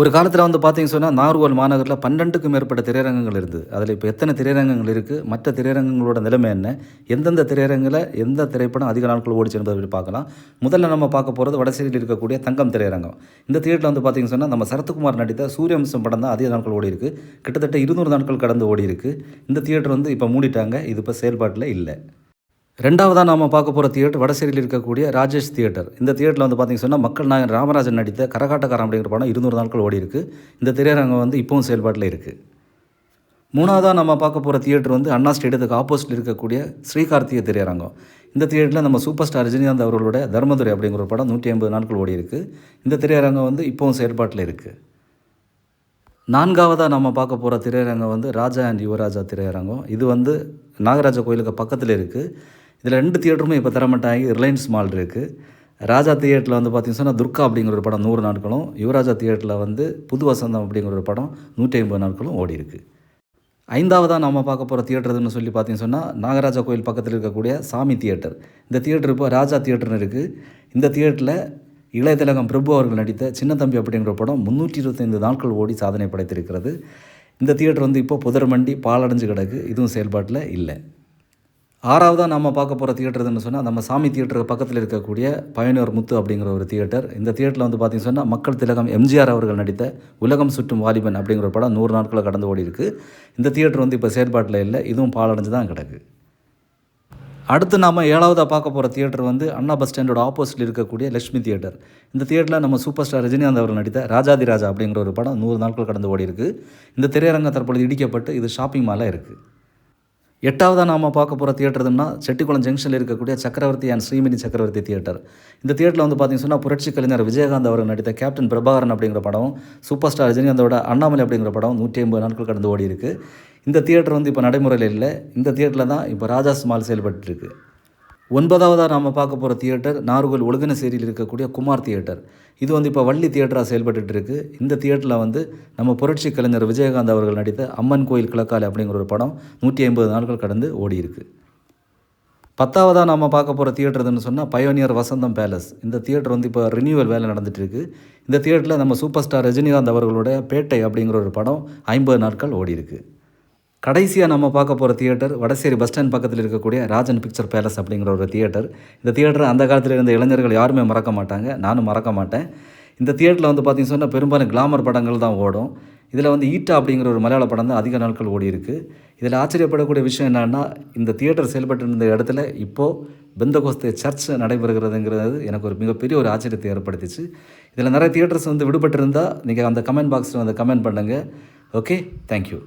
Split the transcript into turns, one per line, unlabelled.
ஒரு காலத்தில் வந்து பார்த்தீங்க சொன்னால் நாகர்கோவில் மாநகரில் பன்னெண்டுக்கும் மேற்பட்ட திரையரங்கங்கள் இருந்தது. அதில் இப்போ எத்தனை திரையரங்கங்கள் இருக்குது மற்ற திரையரங்கங்களோட நிலைமை என்ன? எந்தெந்த திரையரங்கில் எந்த திரைப்படம் அதிக நாட்கள் ஓடிச்சு என்பதை பற்றி பார்க்கலாம். முதல்ல நம்ம பார்க்க போகிறது வடசேரியில் இருக்கக்கூடிய தங்கம் திரையரங்கம். இந்த தியேட்டரில் வந்து பார்த்தீங்க சொன்னால் நம்ம சரத்குமார் நடித்த சூரியவம்சம் படம் தான் அதிக நாட்கள் ஓடி இருக்குது கிட்டத்தட்ட இருநூறு நாட்கள் கடந்து ஓடி இருக்குது இந்த தியேட்டர் வந்து இப்போ மூடிட்டாங்க. இது இப்போ செயல்பாட்டில் இல்லை. ரெண்டாவதாக நாம் பார்க்க போகிற தியேட்டர் வடசேரியில் இருக்கக்கூடிய ராஜேஷ் தியேட்டர். இந்த தியேட்டரில் வந்து பார்த்திங்க சொன்னால் மக்கள் நாயகன் ராமராஜன் நடித்த கரகாட்டக்காரன் அப்படிங்கிற படம் இருநூறு நாட்கள் ஓடி இருக்கு. இந்த திரையரங்கம் வந்து இப்போவும் செயல்பாட்டில் இருக்குது மூணாவதாக நம்ம பார்க்க போகிற தியேட்டர் வந்து அண்ணா ஸ்டேடியத்துக்கு ஆப்போசிட்டில் இருக்கக்கூடிய ஸ்ரீகார்த்திய திரையரங்கம். இந்த தியேட்டரில் நம்ம சூப்பர் ஸ்டார் ரஜினிகாந்த் அவர்களுடைய தர்மதுரை அப்படிங்கிற ஒரு படம் நூற்றி ஐம்பது நாட்கள் ஓடி இருக்கு. இந்த திரையரங்கம் வந்து இப்போவும் செயல்பாட்டில் இருக்குது நான்காவதாக நம்ம பார்க்க போகிற திரையரங்கம் வந்து ராஜா அண்ட் யுவராஜா திரையரங்கம். இது வந்து நாகராஜா கோயிலுக்கு பக்கத்தில் இருக்குது இதில் ரெண்டு தியேட்டருமே இப்போ தரமாட்டாங்க. ரிலையன்ஸ் மால் இருக்குது ராஜா தியேட்டரில் வந்து பார்த்திங்கன்னா சொன்னால் துர்கா அப்படிங்கிற ஒரு படம் நூறு நாட்களும் யுவராஜா தியேட்டரில் வந்து புது வசந்தம் அப்படிங்கிற ஒரு படம் நூற்றி ஐம்பது நாட்களும் ஓடி இருக்குது ஐந்தாவதாக நம்ம பார்க்க போகிற தியேட்டர்னு சொல்லி பார்த்தீங்கன்னு சொன்னால் நாகராஜா கோயில் பக்கத்தில் இருக்கக்கூடிய சாமி தியேட்டர் இந்த தியேட்டர் இப்போ ராஜா தியேட்டர்னு இருக்குது இந்த தியேட்டரில் இளையதிலகம் பிரபு அவர்கள் நடித்த சின்ன தம்பி அப்படிங்கிற படம் முந்நூற்றி இருபத்தைந்து நாட்கள் ஓடி சாதனை படைத்திருக்கிறது. இந்த தியேட்டர் வந்து இப்போ புதர்மண்டி பாலடைஞ்சு கிடக்கு. இதுவும் செயல்பாட்டில் இல்லை. ஆறாவதாக நம்ம பார்க்க போகிற தியேட்டர்னு சொன்னால் நம்ம சாமி தியேட்டருக்கு பக்கத்தில் இருக்கக்கூடிய பயனூர் முத்து அப்படிங்கிற ஒரு தியேட்டர். இந்த தியேட்டரில் வந்து பார்த்திங்க சொன்னால் மக்கள் திலகம் எம்ஜிஆர் அவர்கள் நடித்த உலகம் சுற்றும் வாலிபன் அப்படிங்கிற படம் நூறு நாட்களை கடந்து ஓடி இருக்குது இந்த தியேட்டர் வந்து இப்போ செயல்பாட்டில் இல்லை இதுவும் பாலடைஞ்சு தான் கிடக்கு. அடுத்து நாம் ஏழாவதாக பார்க்க போகிற தியேட்டர் வந்து அண்ணா பஸ் ஸ்டாண்டோட ஆப்போசிட்டில் இருக்கக்கூடிய லட்சுமி தியேட்டர். இந்த தியேட்டரில் நம்ம சூப்பர் ஸ்டார் ரஜினிகாந்த் அவர்கள் நடித்த ராஜாதி ராஜா அப்படிங்கிற ஒரு படம் நூறு நாட்கள் கடந்து ஓடி இருக்குது இந்த திரையரங்கம் தற்பொழுது இடிக்கப்பட்டு இது ஷாப்பிங் மாலாக இருக்குது எட்டாவதாக நாம் பார்க்க போகிற தியேட்டர்னா செட்டிக்குளம் ஜங்ஷனில் இருக்கக்கூடிய சக்கரவர்த்தி அண்ட் ஸ்ரீமதி சக்கரவர்த்தி தியேட்டர் இந்த தியேட்டரில் வந்து பார்த்தீங்கன்னா சொன்னால் புரட்சி கலைஞர் விஜயகாந்த் அவர்கள் நடித்த கேப்டன் பிரபாகரன் அப்படிங்கிற படம் சூப்பர் ஸ்டார் ரஜினிகாந்தோட அண்ணாமலை அப்படிங்கிற படம் நூற்றி ஐம்பது நாட்கள் கடந்து ஓடி இருக்குது இந்த தியேட்டர் வந்து இப்போ நடைமுறையில் இல்லை. இந்த தியேட்டரில் தான் இப்போ ராஜாஸ் மால் செயல்பட்டுருக்கு. ஒன்பதாவதாக நாம் பார்க்க போகிற தியேட்டர் நார்கோல் ஒழுங்கினசேரியில் இருக்கக்கூடிய குமார் தியேட்டர் இது வந்து இப்போ வள்ளி தியேட்டராக செயல்பட்டு இருக்கு. இந்த தியேட்டரில் வந்து நம்ம புரட்சி கலைஞர் விஜயகாந்த் அவர்கள் நடித்த அம்மன் கோயில் கிழக்காலை அப்படிங்கிற ஒரு படம் நூற்றி ஐம்பது நாட்கள் கடந்து ஓடி இருக்கு. பத்தாவதாக நாம் பார்க்க போகிற தியேட்டர்னு சொன்னால் பயோனியர் வசந்தம் பேலஸ் இந்த தியேட்டர் வந்து இப்போ ரினியூவல் வேலை நடந்துட்டு இருக்கு. இந்த தியேட்டரில் நம்ம சூப்பர் ஸ்டார் ரஜினிகாந்த் அவர்களுடைய பேட்டை அப்படிங்கிற ஒரு படம் ஐம்பது நாட்கள் ஓடி இருக்குது கடைசியாக நம்ம பார்க்க போகிற தியேட்டர் வடசேரி பஸ் ஸ்டாண்ட் பக்கத்தில் இருக்கக்கூடிய ராஜன் பிக்சர் பேலஸ் அப்படிங்கிற ஒரு தியேட்டர் இந்த தியேட்டர் அந்த காலத்தில் இருந்த இளைஞர்கள் யாருமே மறக்க மாட்டாங்க. நானும் மறக்க மாட்டேன். இந்த தியேட்டரில் வந்து பார்த்திங்க சொன்னால் பெரும்பாலும் கிளாமர் படங்கள் தான் ஓடும். இதில் வந்து ஈட்டா அப்படிங்கிற ஒரு மலையாள படம் தான் அதிக நாட்கள் ஓடி இருக்குது இதில் ஆச்சரியப்படக்கூடிய விஷயம் என்னன்னா இந்த தியேட்டர் செயல்பட்டு இருந்த இடத்துல இப்போது பெந்தகோஸ்தே சர்ச் நடைபெறுகிறதுங்கிறது எனக்கு ஒரு மிகப்பெரிய ஒரு ஆச்சரியத்தை ஏற்படுத்திச்சு. இதில் நிறைய தியேட்டர்ஸ் வந்து விடுபட்டிருந்தால் நீங்கள் அந்த கமெண்ட் பாக்ஸில் வந்து கமெண்ட் பண்ணுங்கள் ஓகே தேங்க்யூ